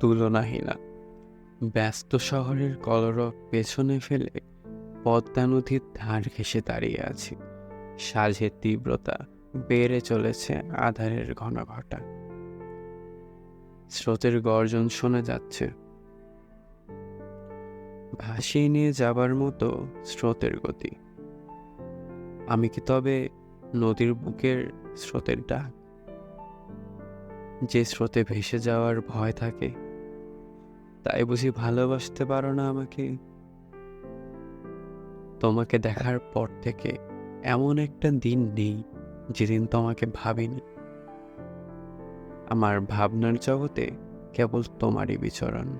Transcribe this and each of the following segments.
তুলনাহীনা। ব্যস্ত শহরের কলরব পেছনে ফেলে পদ্মা নদীর ধার ঘেঁষে দাঁড়িয়ে আছি। সাজের তীব্রতা বেড়ে চলেছে আধারের ঘন ঘটা। স্রোতের গর্জন শোনা যাচ্ছে। ভাসিয়ে নিয়ে যাবার মতো স্রোতের গতি। আমি কি তবে নদীর বুকের স্রোতের ডাক? যে স্রোতে ভেসে যাওয়ার ভয় থাকে তাই বুঝি ভালোবাসতে পারো না আমাকে? তোমাকে দেখার পর থেকে এমন একটা দিন নেই যেদিন তোমাকে ভাবিনি। আমার ভাবনার জগতে কেবল তোমারই বিচরণ,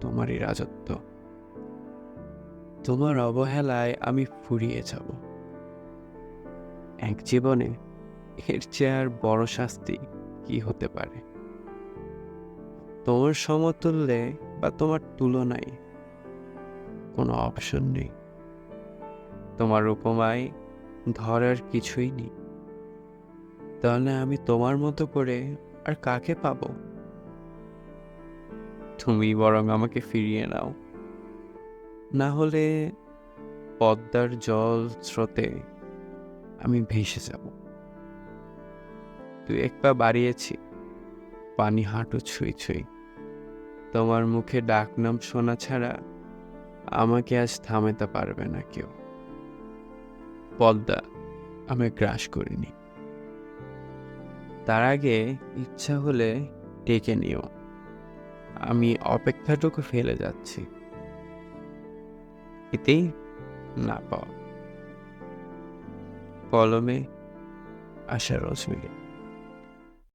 তোমারই রাজত্ব। তোমার অবহেলায় আমি ফুরিয়ে যাব। এক জীবনে এর চেয়ে আর বড় শাস্তি কি হতে পারে? তোমার সমতুল্যে বা তোমার তুলনায় কোনো অপশন নেই। তোমার উপমায় ধরার কিছুই নেই। তাহলে আমি তোমার মতো করে আর কাকে পাব? তুমি বরং আমাকে ফিরিয়ে নাও। না হলে পদ্মার জল স্রোতে আমি ভেসে যাব। তুই এক পা বাড়িয়েছি। পানি হাঁটু ছুঁই ছুঁই। তোমার মুখে ডাক নাম শোনা ছাড়া আমাকে আজ থামাতে পারবে না কেউ। পদ্মা, আমি গ্রাস করিনি। তার আগে ইচ্ছা হলে ডেকে নিও। আমি অপেক্ষাটুকু ফেলে যাচ্ছি। এতেই না পাওয়া। কলমে আশা রোজ মিলে।